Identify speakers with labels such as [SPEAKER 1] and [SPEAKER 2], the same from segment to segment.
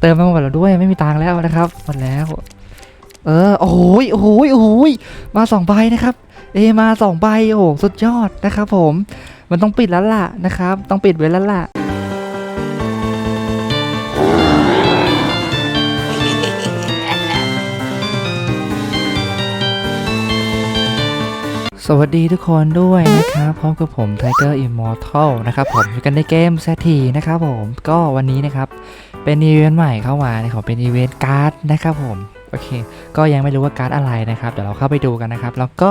[SPEAKER 1] เติมมาหมดแล้วด้วยไม่มีตังค์แล้วนะครับหมดแล้ว เออโอ้โยโอ้โยโอ้โยมาสองใบนะครับ เอมาสองใบโอ้สุดยอดนะครับ ผมมันต้องปิดแล้วล่ะนะครับ ต้องปิดไว้แล้วล่ะ สวัสดีทุกคนด้วยนะครับพร้อมกับผม Tiger Immortal นะครับผมอยู่กันในเกมแซทีนะครับผมก็วันนี้นะครับเป็นอีเวนต์ใหม่เข้ามานะครับเป็นอีเวนต์การ์ดนะครับผมโอเค ก็ยังไม่รู้ว่าการ์ดอะไรนะครับเดี๋ยวเราเข้าไปดูกันนะครับ แล้วก็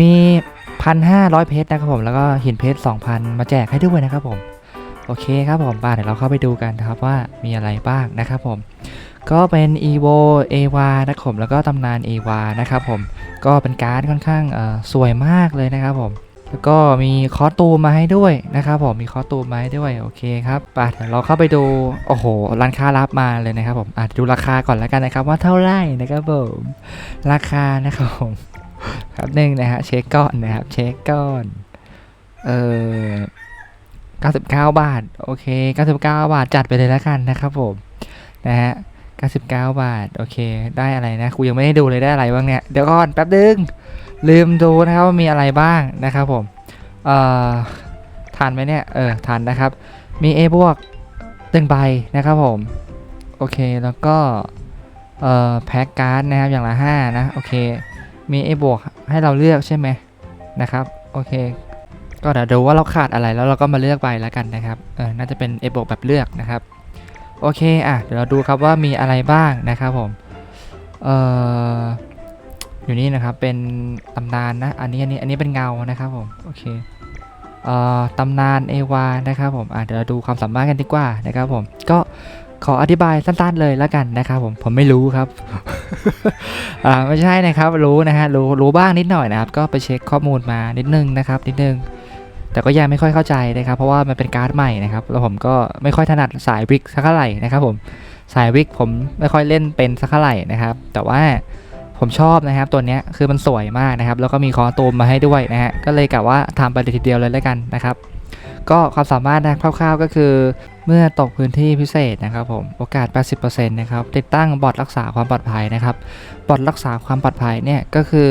[SPEAKER 1] มี1,500เพชรนะครับผมแล้วก็หินเพชร2,000มาแจกให้ด้วยนะครับผมโอเคครับผมป่าเดี๋ยวเราเข้าไปดูกันนะครับว่ามีอะไรบ้างนะครับผมก็เป็น EVO AWA นะครับผมแล้วก็ตำนาน AWA นะครับผม ก็เป็นการ์ดค่อนข้างสวยมากเลยนะครับผมแล้วก็มีคอสตูมมาให้ด้วยนะครับผมมีคอสตูมมาให้ด้วยโอเคครับไปเดี๋ยวเราเข้าไปดูโอ้โหร้านค้ารับมาเลยนะครับผมอะดูราคาก่อนแล้วกันนะครับ ว่าเท่าไหร่นะครับผมราคานะครับผมครับหนึ่งนะฮะเช็คก่อนนะครับเช็คก่อนเออ99 บาท โอเค 99 บาทจัดไปเลยแล้วกันนะครับผมนะฮะ 99 บาท โอเค ได้อะไรนะกูยังไม่ได้ดูเลยได้อะไรบ้างเนี่ย เดี๋ยวก่อนแป๊บนึง ลืมดูนะครับว่ามีอะไรบ้างนะครับผม เอ่อทันไหมเนี่ย เออทันนะครับ มี A บวกตึงใบนะครับผม โอเค แล้วก็ เอ่อ แพ็กการ์ดนะครับ อย่างละ 5 นะ โอเค มี A บวกให้เราเลือกใช่ไหมนะครับ โอเค ก็เดี๋ยวดูว่าเราขาดอะไรแล้วเราก็มาเลือกใบแล้วกันนะครับ เออ น่าจะเป็น A บวกแบบเลือกนะครับ โอเคอะเดี๋ยวเราดูครับว่ามีอะไรบ้างนะครับผมเอ่ออยู่นี่นะครับเป็นตำนานนะอันนี้อันนี้อันนี้เป็นเงานะครับผมโอเคเอ่อตำนานเอวานะครับผมอะเดี๋ยวเราดูความสามารถกันดีกว่านะครับผมก็ขออธิบายสั้นๆเลยแล้วกันนะครับผมผมไม่รู้ครับอ่าไม่ใช่นะครับรู้นะฮะรู้รู้บ้างนิดหน่อยนะครับ ก็ไปเช็คข้อมูลมานิดนึงนะครับนิดนึง แต่ก็ยังไม่ค่อยเข้าใจนะครับเพราะว่ามันเป็นการ์ดใหม่นะครับแล้วผมก็ไม่ค่อยถนัดสายวิกสักเท่าไหร่นะครับผมสายวิกผมไม่ค่อยเล่นเป็นสักเท่าไหร่นะครับ แต่ว่าผมชอบนะครับตัวนี้คือมันสวยมากนะครับ แล้วก็มีคอตูมมาให้ด้วยนะฮะก็เลยกะว่าทำไปเลยทีเดียวเลยแล้วกันนะครับ ก็ความสามารถนะคร่าวๆก็คือเมื่อตกพื้นที่พิเศษนะครับผมโอกาส 80%นะครับติดตั้งบอทรักษาความปลอดภัยนะครับบอทรักษาความปลอดภัยเนี่ยก็คือ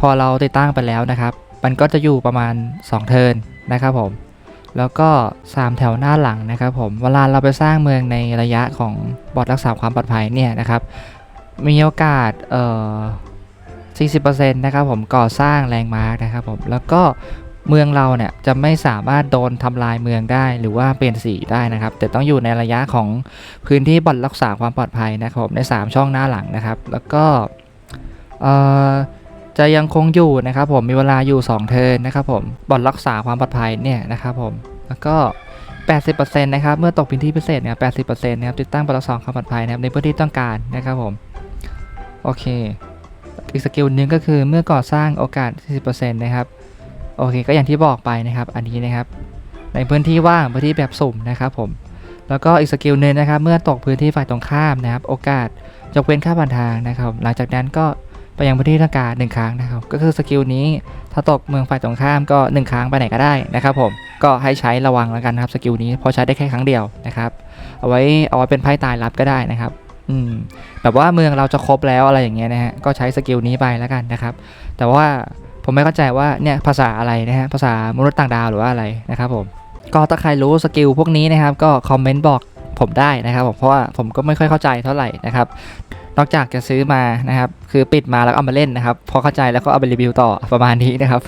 [SPEAKER 1] พอเราติดตั้งไปแล้วนะครับ มันก็จะอยู่ประมาณ 2 เทิร์นนะครับผม แล้วก็ 3 แถวหน้าหลังนะครับผม เวลาเราไปสร้างเมืองในระยะของบอทรักษาความปลอดภัยเนี่ยนะครับ มีโอกาสเอ่อ40%นะครับผมก่อสร้างแรงมาร์กนะครับผม แล้วก็เมืองเราเนี่ยจะไม่สามารถโดนทำลายเมืองได้หรือว่าเปลี่ยนสีได้นะครับ แต่ต้องอยู่ในระยะของพื้นที่บอทรักษาความปลอดภัยนะครับผมใน 3 ช่องหน้าหลังนะครับ แล้วก็เอ่อ จะยังคงอยู่นะครับผมมีเวลาอยู่ 2 เทิร์นนะครับผมบอลรักษาความปลอดภัยเนี่ยนะครับผมแล้วก็ 80%นะครับเมื่อตกพื้นที่พิเศษเนี่ย80%นะครับติดตั้งบอลรักษาความปลอดภัยนะครับในพื้นที่ต้องการนะครับผมโอเค อีกสกิลหนึ่งก็คือเมื่อก่อสร้างโอกาส 40%นะครับโอเค ก็อย่างที่บอกไปนะครับอันนี้นะครับในพื้นที่ว่างพื้นที่แบบสุ่มนะครับผมแล้วก็อีกสกิลหนึ่งนะครับ เมื่อตกพื้นที่ฝ่ายตรงข้ามนะครับ โอกาสยกเว้นค่าผ่านทางนะครับ หลังจากนั้นก็ ไปยังพื้นที่ต้องการหนึ่งครั้งนะครับ ก็คือสกิลนี้ถ้าตกเมืองฝ่ายตรงข้ามก็ 1 ครั้งไปไหนก็ได้นะครับผมก็ให้ใช้ระวังแล้วกันนะครับสกิลนี้พอใช้ได้แค่ครั้งเดียวนะครับเอาไว้เอาไว้เป็นไพ่ตายรับก็ได้นะครับอืมแบบว่าเมืองเราจะครบแล้วอะไรอย่างเงี้ยนะฮะก็ใช้สกิลนี้ไปแล้วกันนะครับ แต่ว่าผมไม่เข้าใจว่าเนี่ยภาษาอะไรนะฮะภาษามนุษย์ต่างดาวหรือว่าอะไรนะครับผมก็ถ้าใครรู้สกิลพวกนี้นะครับก็คอมเมนต์บอกผมได้นะครับผมเพราะว่าผมก็ไม่ค่อยเข้าใจเท่าไหร่นะครับ นอกจากจะซื้อมานะครับ คือปิดมาแล้วก็เอามาเล่นนะครับ พอเข้าใจแล้วก็เอาไปรีวิวต่อประมาณนี้นะครับ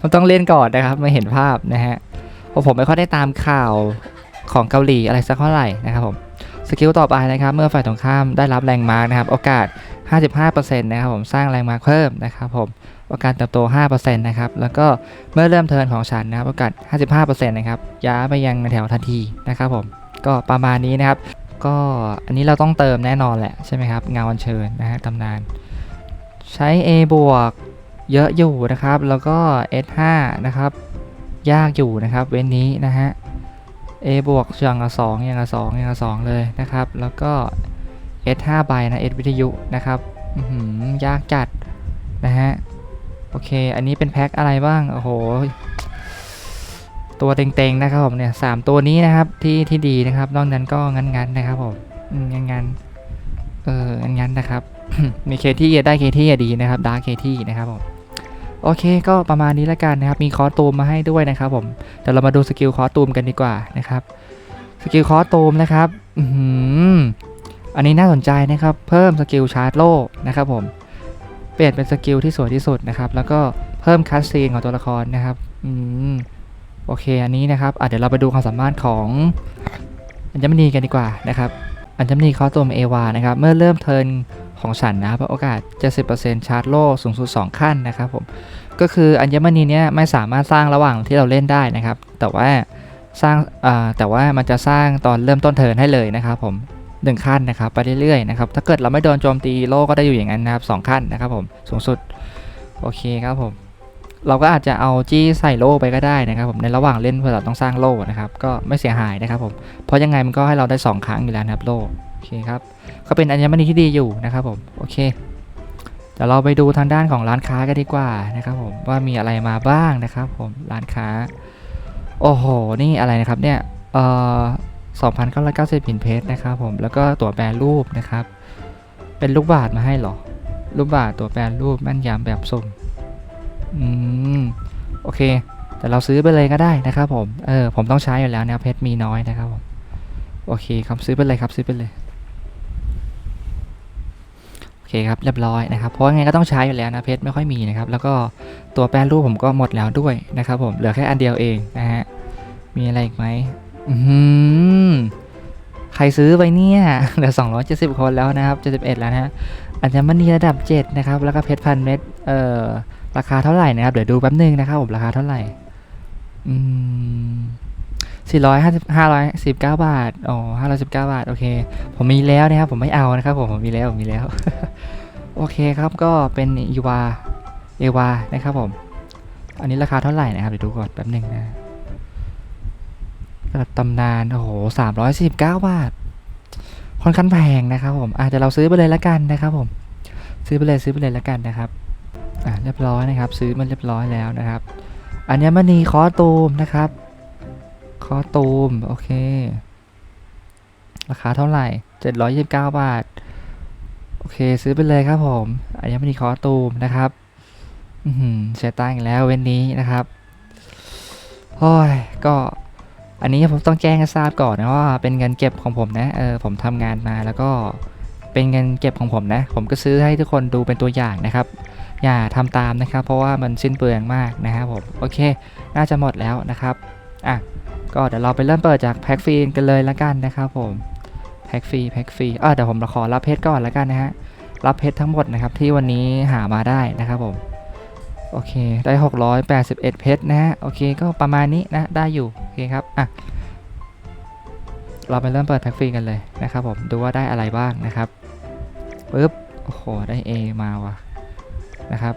[SPEAKER 1] มันต้องเล่นก่อนนะครับไม่เห็นภาพนะฮะเพราะผมไม่ค่อยได้ตามข่าวของเกาหลีอะไรสักเท่าไหร่นะครับผมสกิลต่อไปนะครับเมื่อฝ่ายตรงข้ามได้รับแรงมาร์กนะครับ โอกาส 55%นะครับผมสร้างแรงมาร์กเพิ่มนะครับผมโอกาสเติบโต 5%นะครับแล้วก็เมื่อเริ่มเทิร์นของฉันนะครับโอกาส 55%นะครับย้ายไปยังแถวทันทีนะครับผมก็ประมาณนี้นะครับ ก็อันนี้เราต้องเติมแน่นอนแหละใช่ไหมครับเงาอัญเชิญนะฮะตำนาน ใช้ A บวกเยอะอยู่นะครับ แล้วก็ S5 นะครับ ยากอยู่นะครับ เว้นนี้นะฮะ A บวกอย่างละ2อย่างละ2อย่างละ2เลยนะครับ แล้วก็ S5 ใบนะ S วิทยุนะครับหือยากจัดนะฮะ โอเค อันนี้เป็นแพ็คอะไรบ้าง โอ้โห ตัวเต็งๆนะครับผมเนี่ยสามตัวนี้นะครับที่ที่ดีนะครับ นอกนั้นก็งันๆนะครับผมงันงั้นเอองั้นนะครับ มีเคที่ได้เคที่ดีนะครับดาร์เคที่นะครับผมโอเคก็ประมาณนี้แล้วกันนะครับ มีคอสตูมมาให้ด้วยนะครับผมเดี๋ยวเรามาดูสกิลคอสตูมกันดีกว่านะครับสกิลคอสตูมนะครับอือหืออันนี้น่าสนใจนะครับ เพิ่มสกิลชาร์จโล่นะครับผม เปลี่ยนเป็นสกิลที่สวยที่สุดนะครับ แล้วก็เพิ่มคัสซีนของตัวละครนะครับ อืม โอเคอันนี้นะครับเดี๋ยวเราไปดูความสามารถของอัญมณีกันดีกว่านะครับอัญมณีคอสตูมเอวานะครับเมื่อเริ่มเทิร์นของฉันนะครับโอกาส 70%ชาร์จโล่สูงสุด 2 ขั้นนะครับผมก็คืออัญมณีเนี้ยไม่สามารถสร้างระหว่างที่เราเล่นได้นะครับ แต่ว่าสร้างแต่ว่ามันจะสร้างตอนเริ่มต้นเทิร์นให้เลยนะครับผมหนึ่งขั้นนะครับไปเรื่อยๆนะครับถ้าเกิดเราไม่โดนโจมตีโล่ก็ได้อยู่อย่างนั้นนะครับสองขั้นนะครับผมสูงสุดโอเคครับผม เราก็อาจจะเอาจี้ใส่โล่ไปก็ได้นะครับผมในระหว่างเล่นเพื่อเราต้องสร้างโล่นะครับก็ไม่เสียหายนะครับผมเพราะยังไงมันก็ให้เราได้ 2 ครั้งอยู่แล้วนะครับโล่โอเคครับก็เป็นอัญมณีที่ดีอยู่นะครับผมโอเคเดี๋ยวเราไปดูทางด้านของร้านค้ากันดีกว่านะครับผมว่ามีอะไรมาบ้างนะครับผมร้านค้า โอ้โห นี่อะไรนะครับเนี่ยเอ่อ2,990พินเพชรนะครับผมแล้วก็ตัวแปรรูปนะครับ เป็นลูกบาทมาให้หรอ ลูกบาทตัวแปรรูปแม่นยำแบบสุ่ม อืม โอเค แต่เราซื้อไปเลยก็ได้นะครับผม เออ ผมต้องใช้อยู่แล้วเนี่ยเพชรมีน้อยนะครับผม โอเคครับซื้อไปเลยครับซื้อไปเลย โอเคครับเรียบร้อยนะครับ เพราะยังไงก็ต้องใช้อยู่แล้วนะเพชรไม่ค่อยมีนะครับ แล้วก็ตัวแปรรูปผมก็หมดแล้วด้วยนะครับผม เหลือแค่อันเดียวเองนะฮะ มีอะไรอีกไหมอืมใครซื้อไปเนี่ยเหลือ270 คนแล้วนะครับ71แล้วนะฮะอัญมณีระดับ 7 นะครับ แล้วก็เพชรพันเม็ด เอ่อ ราคาเท่าไหร่นะครับเดี๋ยวดูแป๊บนึงนะครับผมราคาเท่าไหร่อืม450 519บาทอ๋อ519บาทโอเค ผมมีแล้วนะครับผมไม่เอานะครับผมผมมีแล้วผมมีแล้ว โอเคครับก็เป็นอีวาเอวานะครับผม อันนี้ราคาเท่าไหร่นะครับเดี๋ยวดูก่อนแป๊บหนึ่งนะระดับตำนานโอ้โหสามร้อยสิบเก้าบาทค่อนข้างแพงนะครับผมอาจจะเราซื้อไปเลยละกันนะครับผม ซื้อไปเลยซื้อไปเลยละกันนะครับ อ่าเรียบร้อยนะครับ ซื้อมันเรียบร้อยแล้วนะครับ อัญมณีคอตูมนะครับ คอตูมโอเค ราคาเท่าไหร่ 729 บาท โอเค ซื้อไปเลยครับผมอัญมณีคอตูมนะครับอือหือเสียตังค์อีกแล้วเว้นนี้นะครับโอ้ยก็อันนี้ผมต้องแจ้งให้ทราบก่อนนะว่าเป็นเงินเก็บของผมนะเออผมทำงานมาแล้วก็เป็นเงินเก็บของผมนะ ผมก็ซื้อให้ทุกคนดูเป็นตัวอย่างนะครับ อย่าทำตามนะครับ เพราะว่ามันสิ้นเปลืองมากนะครับผมโอเค น่าจะหมดแล้วนะครับอะก็เดี๋ยวเราไปเริ่มเปิดจากแพ็กฟรีกันเลยละกันนะครับผมแพ็กฟรีแพ็กฟรีอะเดี๋ยวผมขอรับเพชรก่อนละกันนะฮะรับเพชรทั้งหมดนะครับที่วันนี้หามาได้นะครับผมโอเคได้ 681 เพชรนะฮะโอเคก็ประมาณนี้นะได้อยู่โอเคครับอะเราไปเริ่มเปิดแพ็กฟรีกันเลยนะครับผมดูว่าได้อะไรบ้างนะครับปึ๊บโอ้โหได้ A มาว่ะ นะครับ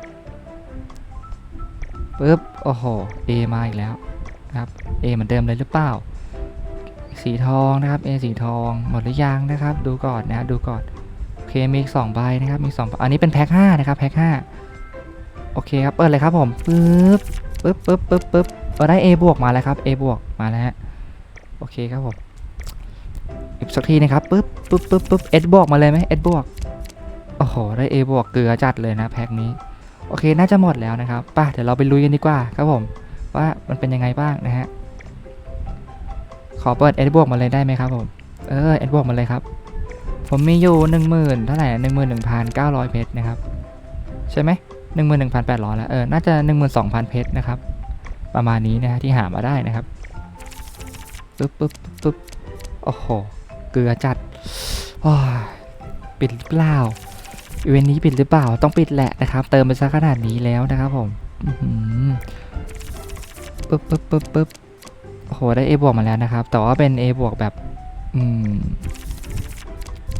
[SPEAKER 1] ปึ๊บโอ้โห A มาอีกแล้วนะครับ A เหมือนเดิมเลยหรือเปล่า สีทองนะครับ A สีทองหมดหรือยังนะครับ ดูก่อนนะดูก่อนโอเคมีอีกสองใบนะครับมีสองอันนี้เป็นแพ็คห้านะครับแพ็คห้าโอเคครับเปิดเลยครับผมปึ๊บปึ๊บปึ๊บปึ๊บปึ๊บเออได้ A บวกมาแล้วครับ A บวกมาแล้วฮะโอเคครับผมอีกสักทีนะครับปึ๊บปึ๊บปึ๊บปึ๊บ S บวกมาเลยไหม S บวก โอ้โห ได้ A บวกเกลือจัดเลยนะแพ็คนี้ โอเค น่าจะหมดแล้วนะครับ ป่ะ เดี๋ยวเราไปลุยกันดีกว่าครับผม ว่ามันเป็นยังไงบ้างนะฮะ ขอเปิด S บวกมาเลยได้ไหมครับผม เออ S บวกมาเลยครับ ผมมีอยู่หนึ่งหมื่นเท่าไหร่หนึ่งหมื่นหนึ่งพันเก้าร้อยเพชรนะครับ ใช่ไหมหนึ่งหมื่นหนึ่งพันแปดร้อยแล้ว เออ น่าจะหนึ่งหมื่นสองพันเพชรนะครับ ประมาณนี้นะฮะที่หามาได้นะครับปึ๊บปึ๊บปึ๊บโอ้โห เกลือจัดโอ้ยปิดเปล่า อีเวนต์นี้ปิดหรือเปล่าต้องปิดแหละนะครับ เติมไปซะขนาดนี้แล้วนะครับผมปึ๊บปึ๊บปึ๊บปึ๊บโอ้โหได้ A บวกมาแล้วนะครับ แต่ว่าเป็น A บวกแบบ อืม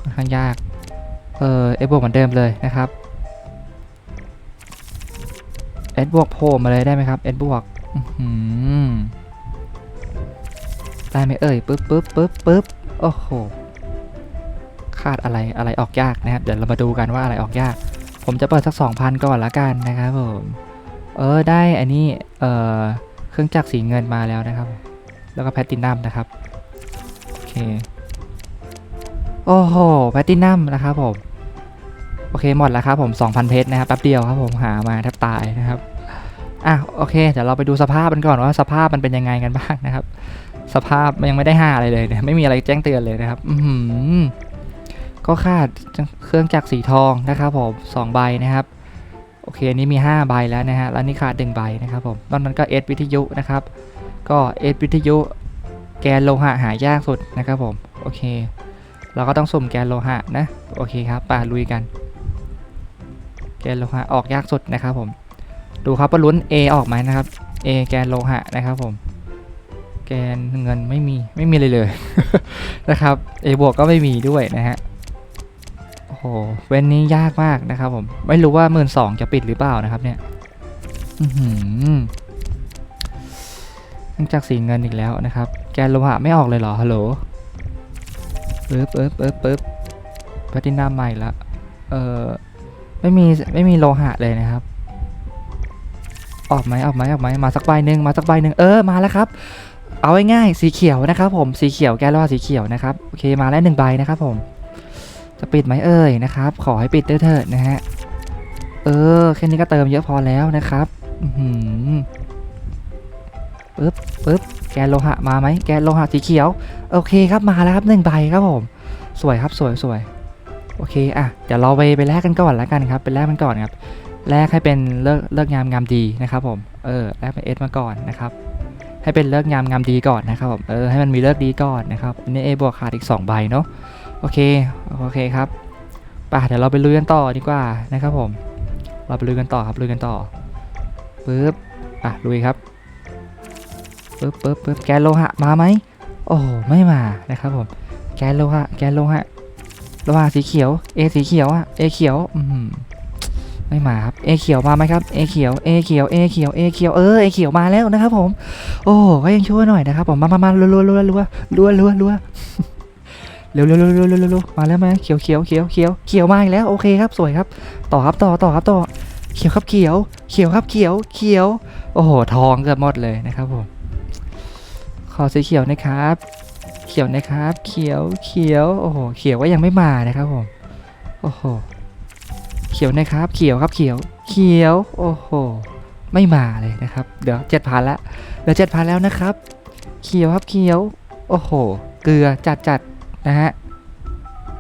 [SPEAKER 1] ค่อนข้างยาก เออ A บวกเหมือนเดิมเลยนะครับ S บวกโผล่มาเลยได้ไหมครับ S บวกได้ไหมเอ่ยปึ๊บปึ๊บปึ๊บปึ๊บโอ้โหาดอะไรอะไรออกยากนะครับ เดี๋ยวเรามาดูกันว่าอะไรออกยาก ผมจะเปิดสัก 2,000 ก่อนละกันนะครับผม เออได้อันนี้เออเครื่องจักรสีเงินมาแล้วนะครับ แล้วก็แพตตินัมนะครับ โอเค โอ้โหแพตตินัมนะครับผมโอเคหมดแล้วครับผม 2,000 เพชรนะครับแป๊บเดียวครับผมหามาแทบตายนะครับอะโอเคเดี๋ยวเราไปดูสภาพมันก่อนว่าสภาพมันเป็นยังไงกันบ้างนะครับ สภาพมันยังไม่ได้ห้าอะไรเลยเนี่ยไม่มีอะไรแจ้งเตือนเลยนะครับ อือหือ ก็ขาดเครื่องจักรสีทองนะครับผมสองใบนะครับโอเคอันนี้มี 5 ใบแล้วนะฮะแล้วนี่ขาดหนึ่งใบนะครับผมนอกนั้นก็เอสวิทยุนะครับ ก็เอสวิทยุ แกนโลหะหายากสุดนะครับผมโอเค เราก็ต้องสุ่มแกนโลหะนะโอเคครับป่าลุยกัน แกนโลหะออกยากสุดนะครับผมดูครับว่าลุ้น A ออกไหมนะครับ A แกนโลหะนะครับผมแกนเงินไม่มีไม่มีเลยเลยนะครับ A บวกก็ไม่มีด้วยนะฮะ เว้นนี้ยากมากนะครับผม ไม่รู้ว่าหมื่นสองจะปิดหรือเปล่านะครับเนี่ยอือหือเนื่องจากสีเงินอีกแล้วนะครับ แกนโลหะไม่ออกเลยเหรอ ฮัลโหลปึ๊บปึ๊บปึ๊บปึ๊บแพลตินัมใหม่ละ เออไม่มีไม่มีโลหะเลยนะครับ ออกไหมออกไหมออกไหมมาสักใบหนึ่งมาสักใบหนึ่งเออมาแล้วครับ เอาง่ายๆสีเขียวนะครับ ผมสีเขียวแกนโลหะสีเขียวนะครับโอเคมาแล้วหนึ่งใบนะครับผม จะปิดไหมเอ่ยนะครับ ขอให้ปิดด้วยเถิดนะฮะ เออแค่นี้ก็เติมเยอะพอแล้วนะครับอือหือปึ๊บปึ๊บแกนโลหะมาไหมแกนโลหะสีเขียว โอเคครับมาแล้วครับหนึ่งใบครับผม สวยครับสวยสวยโอเคอะเดี๋ยวเราไปไปแลกกันก่อนแล้วกันครับไปแลกมันก่อนครับแลกให้เป็นเลิกเลิกงามงามดีนะครับผมเออแลกเป็นเอสมาก่อนนะครับ ให้เป็นเลิกงามงามดีก่อนนะครับผมเออให้มันมีเลิกดีก่อนนะครับอันนี้เอบวกขาดอีก 2 ใบเนาะ โอเค โอเคครับป่ะเดี๋ยวเราไปลุยกันต่อดีกว่านะครับผม เราไปลุยกันต่อครับลุยกันต่อปึ๊บอะลุยครับปึ๊บปึ๊บปึ๊บแกโลหะมาไหมโอ้ไม่มานะครับผม แกโลหะแกโลหะโลหะสีเขียวเอสีเขียวอะเอเขียวอืมไม่มาครับเอเขียวมาไหมครับเอเขียวเอเขียวเอเขียวเอเขียวเออเอเขียวมาแล้วนะครับผม โอ้ก็ยังช่วยหน่อยนะครับผมมามามารัวรัวรัวรัวรัวรัวรัว เร็วเร็วเร็วเร็วเร็วเร็วมาแล้วมาเขียวเขียวเขียวเขียวเขียวมาอีกแล้วโอเคครับสวยครับ ต่อครับต่อต่อครับต่อเขียวครับเขียว เขียวครับเขียวเขียว โอ้โหทองเกือบหมดเลยนะครับผมขอสีเขียวนะครับ เขียวนะครับ เขียวเขียวโอ้โหเขียวก็ยังไม่มานะครับผมโอ้โหเขียวนะครับ เขียวครับเขียว เขียว โอ้โหไม่มาเลยนะครับ เดี๋ยวเจ็ดพันล้วเดี๋ยวเจ็ดพันแล้วนะครับ เขียวครับเขียว โอ้โห เกลือจัดจัด นะฮะ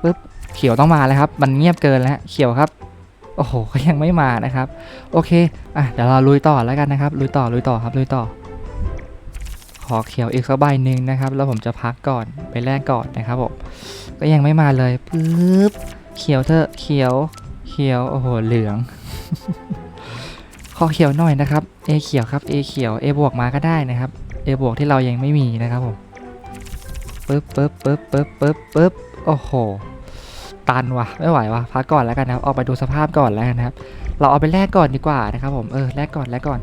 [SPEAKER 1] ปึ๊บเขียวต้องมาแล้วครับ มันเงียบเกินแล้วเขียวครับ โอ้โหก็ยังไม่มานะครับ โอเคอะเดี๋ยวเราลุยต่อแล้วกันนะครับ ลุยต่อลุยต่อครับลุยต่อ ขอเขียวอีกสักใบหนึ่งนะครับ แล้วผมจะพักก่อนไปแลกก่อนนะครับผมก็ยังไม่มาเลยปึ๊บเขียวเถอเขียวเขียวโอ้โหเหลืองขอเขียวหน่อยนะครับ A เขียวครับ A เขียว A บวกมาก็ได้นะครับ A บวกที่เรายังไม่มีนะครับผม ปึ๊บปึ๊บปึ๊บปึ๊บปึ๊บปึ๊บโอ้โห ตันว่ะ ไม่ไหวว่ะ พักก่อนแล้วกันนะครับ ออกไปดูสภาพก่อนแล้วกันนะครับ เราเอาไปแลกก่อนดีกว่านะครับผม เออ แลกก่อน แลกก่อน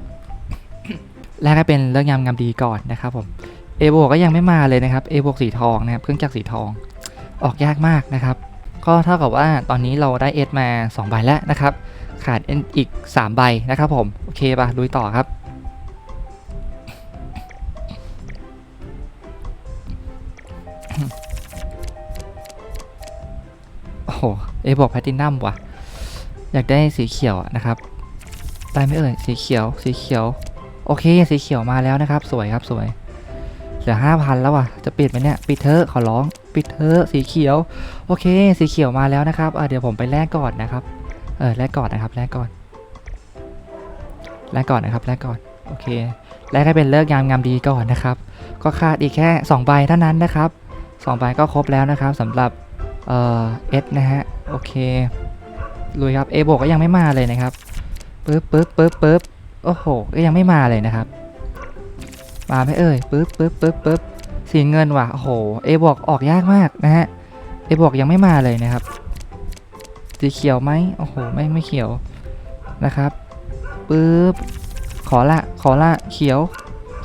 [SPEAKER 1] แลกให้เป็นเรื่องงามงามดีก่อนนะครับผม A บวกก็ยังไม่มาเลยนะครับ A บวกสีทองนะครับ เครื่องจักรสีทอง ออกยากมากนะครับ ก็เท่ากับว่าตอนนี้เราได้ S มา2ใบแล้วนะครับ ขาด N อีก 3 ใบนะครับผม โอเคปะลุยต่อครับ โอ้โห เอบอกแพตินัมว่ะ อยากได้สีเขียวนะครับ ได้ไหมเอ่ย สีเขียว สีเขียว โอเค สีเขียวมาแล้วนะครับ สวยครับสวย เหลือห้าพันแล้วว่ะ จะปิดไหมเนี่ย ปิดเถอะ ขอร้อง ปิดเถอะ สีเขียว โอเค สีเขียวมาแล้วนะครับเเดี๋ยวผมไปแลกก่อนนะครับ เออ แลกก่อนนะครับ แลกก่อน แลกก่อนนะครับ แลกก่อน โอเค แลกให้เป็นเลิกงามงามดีก่อนนะครับ ก็ขาดอีกแค่2ใบเท่านั้นนะครับ 2ใบก็ครบแล้วนะครับสำหรับเอ่อเอสนะฮะโอเคลุยครับ A บวกก็ยังไม่มาเลยนะครับปึ๊บปึ๊บปึ๊บปึ๊บโอ้โหก็ยังไม่มาเลยนะครับ มาไหมเอ่ยปึ๊บปึ๊บปึ๊บปึ๊บสีเงินว่ะโอ้โห A บวกออกยากมากนะฮะ A บวกยังไม่มาเลยนะครับสีเขียวไหมโอ้โหไม่ไม่เขียวนะครับปึ๊บขอละขอละเขียว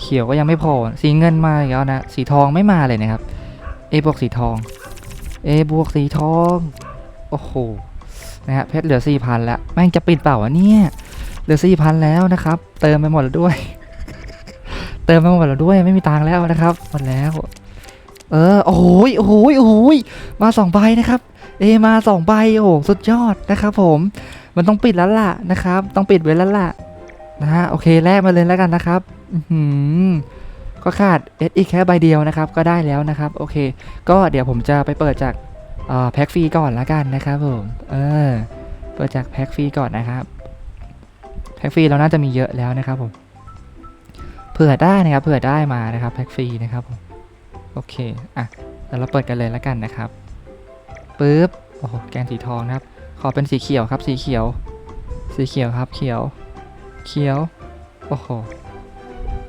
[SPEAKER 1] เขียวก็ยังไม่พอสีเงินมาอีกแล้วนะสีทองไม่มาเลยนะครับ A บวกสีทอง A บวกสีทอง โอ้โห นะฮะเพชรเหลือ4,000แล้วแม่งจะปิดเปล่าวะเนี่ย เหลือ4,000แล้วนะครับ เติมไปหมดแล้วด้วย เติมไปหมดแล้วด้วยไม่มีตังค์แล้วนะครับ หมดแล้ว เออ โอ้โหยโอ้ยโอ้ยมาสองใบนะครับ เอมาสองใบ โอ้สุดยอดนะครับผม มันต้องปิดแล้วล่ะนะครับ ต้องปิดไว้แล้วล่ะ นะฮะ โอเค แลกมาเลยแล้วกันนะครับ อื ก็ขาดเอสอีแค่ใบเดียวนะครับก็ได้แล้วนะครับโอเค ก็เดี๋ยวผมจะไปเปิดจากแพ็กฟรีก่อนละกันนะครับผมเออเปิดจากแพ็กฟรีก่อนนะครับแพ็กฟรีเราน่าจะมีเยอะแล้วนะครับผมเผื่อได้นะครับเผื่อได้มานะครับแพ็กฟรีนะครับผมโอเคอะเดี๋ยวเราเปิดกันเลยละกันนะครับปึ๊บโอ้โหแกนสีทองนะครับ ขอเป็นสีเขียวครับสีเขียว สีเขียวครับเขียว เขียว โอ้โห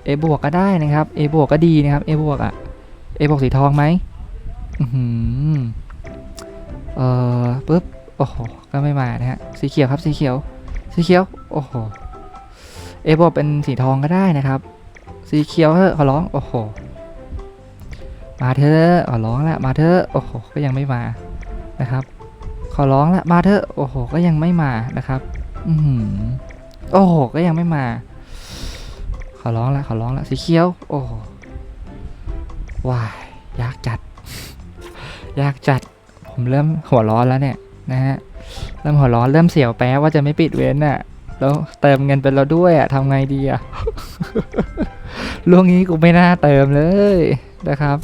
[SPEAKER 1] A บวกก็ได้นะครับ A บวกก็ดีนะครับ A บวกอะ A บวกสีทองไหมอือหือเอ่อปึ๊บ โอ้โห ก็ไม่มานะฮะ สีเขียวครับ สีเขียว สีเขียว โอ้โห A บวกเป็นสีทองก็ได้นะครับ สีเขียวเถอะขอร้อง โอ้โห มาเถอะขอร้องละ มาเถอะ โอ้โห ก็ยังไม่มา นะครับ ขอร้องละ มาเถอะ โอ้โห ก็ยังไม่มา นะครับ อือหือโอ้โห ก็ยังไม่มา ขอร้องละขอร้องละสีเขียว โอ้โหว้ายยากจัด ยากจัด ผมเริ่มหัวร้อนแล้วเนี่ยนะฮะ เริ่มหัวร้อนเริ่มเสียวแป๊ว่าจะไม่ปิดเว้นน่ะ แล้วเติมเงินไปแล้วด้วยอะทำไงดีอะล่วงนี้กูไม่น่าเติมเลยนะครับ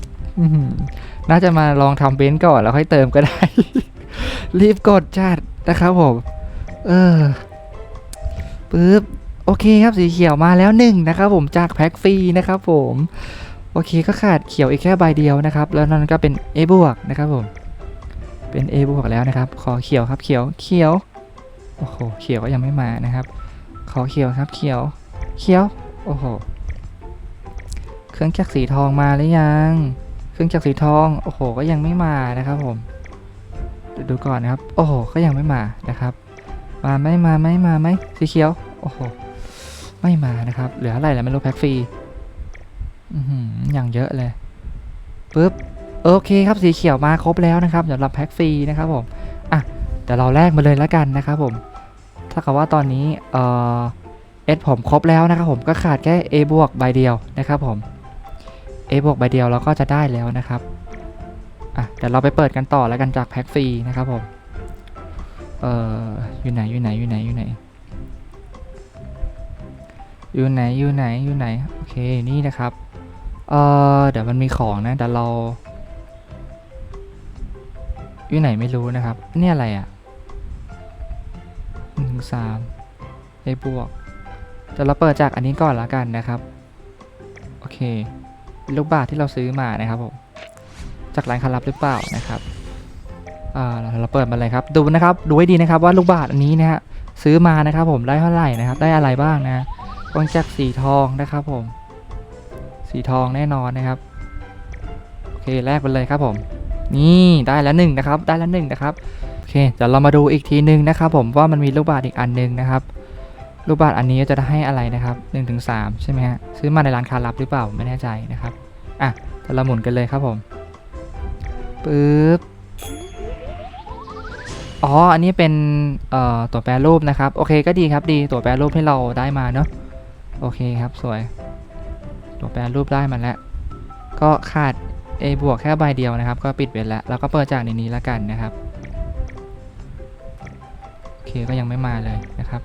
[SPEAKER 1] น่าจะมาลองทำเบนก่อนแล้วค่อยเติมก็ได้ รีบกดจัดนะครับผม เออปึ๊บ โอเคครับสีเขียวมาแล้วหนึ่งนะครับผมจากแพ็คฟรีนะครับผมโอเคก็ขาดเขียวอีกแค่ใบเดียวนะครับ แล้วนั่นก็เป็น A บวกนะครับผมเป็น A บวกแล้วนะครับ ขอเขียวครับเขียวเขียวโอ้โหเขียวก็ยังไม่มานะครับ ขอเขียวครับเขียวเขียวโอ้โหเครื่องจักรสีทองมาหรือยัง เครื่องจักรสีทองโอ้โหก็ยังไม่มานะครับผมเดี๋ยวดูก่อนนะครับ โอ้โหก็ยังไม่มานะครับ มาไหม่มาไหม่มาไหมสีเขียวโอ้โห ไม่มานะครับ เหลืออะไรแล้วไม่รู้แพ็คฟรีอย่างเยอะเลยปึ๊บโอเคครับสีเขียวมาครบแล้วนะครับสำหรับแพ็คฟรีนะครับผมอะเดี๋ยวเราแลกมาเลยแล้วกันนะครับผมถ้ากับว่าตอนนี้เออเอสผมครบแล้วนะครับผมก็ขาดแค่ A บวกใบเดียวนะครับผม A บวกใบเดียวเราก็จะได้แล้วนะครับอะเดี๋ยวเราไปเปิดกันต่อแล้วกันจากแพ็คฟรีนะครับผมเอออยู่ไหนอยู่ไหนอยู่ไหนอยู่ไหน อยู่ไหนอยู่ไหนอยู่ไหนโอเคนี่นะครับเอ่อเดี๋ยวมันมีของนะเดี๋ยวเราอยู่ไหนไม่รู้นะครับเนี่ยอะไรอะหนึ่งสามไอบวกเดี๋ยวเราเปิดจากอันนี้ก่อนละกันนะครับโอเคลูกบาศก์ที่เราซื้อมานะครับผมจากร้านคารับหรือเปล่านะครับอ่าเราเราเปิดมาเลยครับ ดูนะครับดูให้ดีนะครับว่าลูกบาศก์อันนี้นะฮะซื้อมานะครับผมได้เท่าไหร่นะครับ ได้อะไรบ้างนะ กองจากสีทองนะครับผม สีทองแน่นอนนะครับ โอเคแลกไปเลยครับผม นี่ได้แล้วหนึ่งนะครับ ได้แล้วหนึ่งนะครับ โอเคเดี๋ยวเรามาดูอีกทีหนึ่งนะครับผมว่ามันมีลูกบาศก์อีกอันหนึ่งนะครับ ลูกบาศก์อันนี้จะได้ให้อะไรนะครับ1นถึงสใช่ไหมฮะ ซื้อมาในร้านค้าลับหรือเปล่าไม่แน่ใจนะครับ อะเดี๋ยวเราหมุนกันเลยครับผมปึ๊บอ๋อ อันนี้เป็นตัวแปรรูปนะครับ โอเคก็ดีครับดีตัวแปรรูปที่เราได้มาเนาะ โอเคครับสวยตัวแปรรูปได้มาแล้ว ก็ขาด A บวกแค่ใบเดียวนะครับ ก็ปิดไปแล้ว แล้วก็เปิดจากในนี้แล้วกันนะครับ โอเคก็ยังไม่มาเลยนะครับ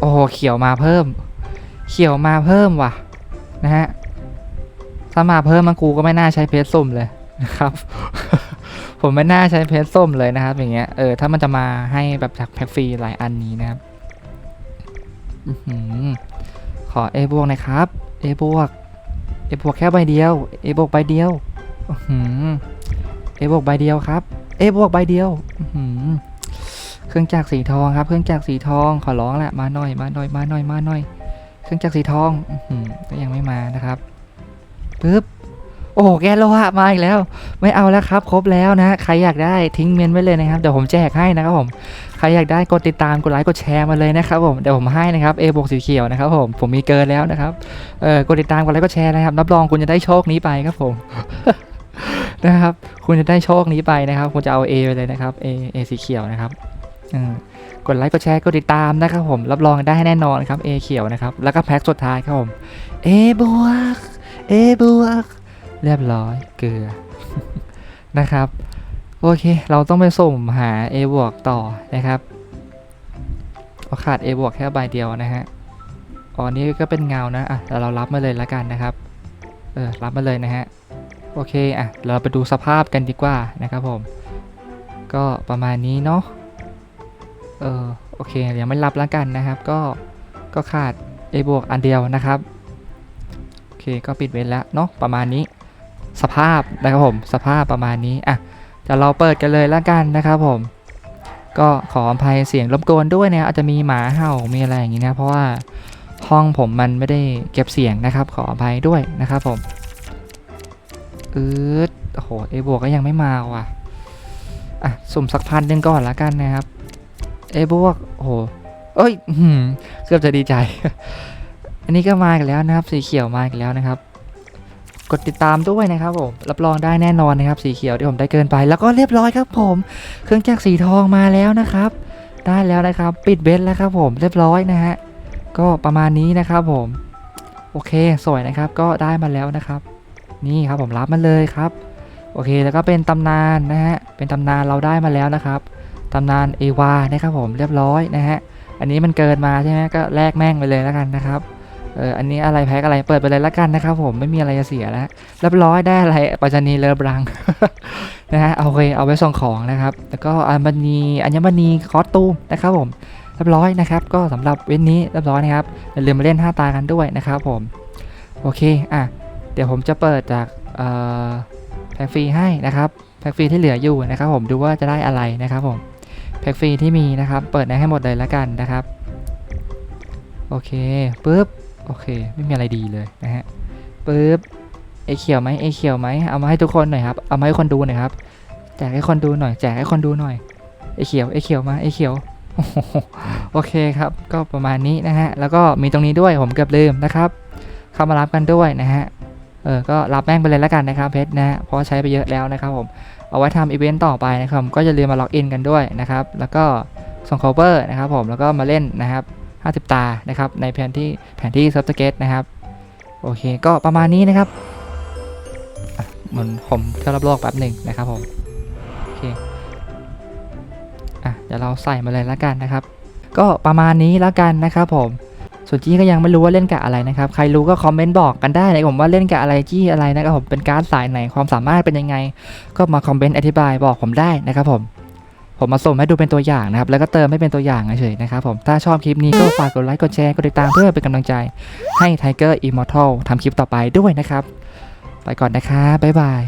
[SPEAKER 1] โอ้เขียวมาเพิ่ม เขียวมาเพิ่มว่ะนะฮะถ้ามาเพิ่มมันกูก็ไม่น่าใช้เพชรส้มเลยนะครับ ผมไม่น่าใช้เพชรส้มเลยนะครับ อย่างเงี้ย เออถ้ามันจะมาให้แบบจากแพ็คฟรีหลายอันนี้นะครับ อื้อหือขอ A บวกนะครับ A บวก A บวกแค่ใบเดียว A บวกใบเดียวอื้อหือ A บวกใบเดียวครับ A บวกใบเดียวเครื่องจักรสีทองครับ เครื่องจักรสีทองขอร้องแหละมาหน่อยมาหน่อยมาหน่อยมาหน่อย เครื่องจักรสีทองก็ยังไม่มานะครับปึ๊บ โอ้แกโลหะมาอีกแล้ว ไม่เอาแล้วครับครบแล้วนะใครอยากได้ทิ้งเมนไว้เลยนะครับเดี๋ยวผมแจกให้นะครับผมใครอยากได้กดติดตามกดไลค์กดแชร์มาเลยนะครับผมเดี๋ยวผมให้นะครับ A บวกสีเขียวนะครับผมผมมีเกินแล้วนะครับเออกดติดตามกดไลค์กดแชร์นะครับรับรองคุณจะได้โชคนี้ไปครับผมนะครับ คุณจะได้โชคนี้ไปนะครับ คุณจะเอา A ไปเลยนะครับ A A สีเขียวนะครับกดไลค์กดแชร์กดติดตามนะครับผมรับรองได้แน่นอนครับ A เขียวนะครับแล้วก็แพ็คสุดท้ายครับผม A บวก A บวก เรียบร้อยเกลือนะครับ โอเค เราต้องไปสุ่มหา A บวกต่อนะครับเราขาด A บวกแค่ใบเดียวนะฮะอ๋อนี่ก็เป็นเงานะอะแต่เรารับมาเลยละกันนะครับเออรับมาเลยนะฮะโอเคอะเราไปดูสภาพกันดีกว่านะครับผม ก็ประมาณนี้เนาะเออโอเคยังไม่รับแล้วกันนะครับ ก็ก็ขาด A บวกอันเดียวนะครับ โอเคก็ปิดเว้นแล้วเนาะประมาณนี้ สภาพนะครับผมสภาพประมาณนี้อะเดี๋ยวเราเปิดกันเลยแล้วกันนะครับผม ก็ขออภัยเสียงรบกวนด้วยนะอาจจะมีหมาเห่ามีอะไรอย่างนี้นะเพราะว่าห้องผมมันไม่ได้เก็บเสียงนะครับ ขออภัยด้วยนะครับผมอืดโอ้โหเอบวกก็ยังไม่มาว่ะอะสุ่มสักพันหนึ่งก่อนละกันนะครับเอบวกโอ้โหเอ้ยเกือบจะดีใจ อันนี้ก็มาอีกแล้วนะครับ สีเขียวมาอีกแล้วนะครับ กดติดตามด้วยนะครับผมรับรองได้แน่นอนนะครับสีเขียวที่ผมได้เกินไป แล้วก็เรียบร้อยครับผม เครื่องจักรสีทองมาแล้วนะครับ ได้แล้วนะครับ ปิดเบสแล้วครับผมเรียบร้อยนะฮะก็ประมาณนี้นะครับผม โอเคสวยนะครับก็ได้มาแล้วนะครับ นี่ครับผมรับมาเลยครับ โอเคแล้วก็เป็นตำนานนะฮะเป็นตำนานเราได้มาแล้วนะครับตำนานเอวานะครับผมเรียบร้อยนะฮะอันนี้มันเกินมาใช่ไหมก็แลกแม่งไปเลยแล้วกันนะครับ เอออันนี้อะไรแพ็คอะไรเปิดไปเลยล้วกันนะครับผมไม่มีอะไรจะเสียแล้วรียบร้อยได้อะไรปัจจนีเลอบรังนะฮะเอาโอเเอาไว้ส่งของนะครับ แล้วก็อัญมณีอัญมณีคอสตูมนะครับผมเรียบร้อยนะครับ ก็สำหรับเว้นนี้เรียบร้อยนะครับอย่าลืมมาเล่น 5 ตากันด้วยนะครับผมโอเคอะเดี๋ยวผมจะเปิดจากแพ็กฟรีให้นะครับแพ็กฟรีที่เหลืออยู่นะครับ ผมดูว่าจะได้อะไรนะครับผมแพ็กฟรีที่มีนะครับ เปิดให้หมดเลยล้วกันนะครับ โอเคปุ๊บ โอเค ไม่มีอะไรดีเลยนะฮะปุ๊บเอเขียวไหมเอเขียวไหมเอามาให้ทุกคนหน่อยครับเอามาให้คนดูหน่อยครับแจกให้คนดูหน่อยแจกให้คนดูหน่อยเอเขียวเอเขียวมาเอเขียวโอเคครับ ก็ประมาณนี้นะฮะ แล้วก็มีตรงนี้ด้วยผมเกือบลืมนะครับ เข้ามารับกันด้วยนะฮะ เออ ก็รับแม่งไปเลยแล้วกันนะครับเพชรนะฮะ เพราะใช้ไปเยอะแล้วนะครับผม เอาไว้ทำอีเวนต์ต่อไปนะครับ ก็จะลืมมาล็อกอินกันด้วยนะครับ แล้วก็ส่ง cover นะครับผม แล้วก็มาเล่นนะครับ 50 ตานะครับในแผนที่แผนที่ subscribe นะครับโอเคก็ประมาณนี้นะครับเหมือนผมจะรับโลกแป๊บหนึ่งนะครับผมโอเคอะเดี๋ยวเราใส่มาเลยแล้วกันนะครับ ก็ประมาณนี้แล้วกันนะครับผมส่วนจี้ก็ยังไม่รู้ว่าเล่นกับอะไรนะครับ ใครรู้ก็คอมเมนต์บอกกันได้นะผมว่าเล่นกับอะไรจี้อะไรนะครับผมเป็นการ์ดสายไหนความสามารถเป็นยังไง ก็มาคอมเมนต์อธิบายบอกผมได้นะครับผม ผมมาส่งให้ดูเป็นตัวอย่างนะครับ แล้วก็เติมให้เป็นตัวอย่างเฉยๆนะครับผมถ้าชอบคลิปนี้ก็ฝากกดไลค์กดแชร์กดติดตามเพื่อเป็นกำลังใจให้ Tiger Immortal ทำคลิปต่อไปด้วยนะครับ ไปก่อนนะครับบ๊ายบาย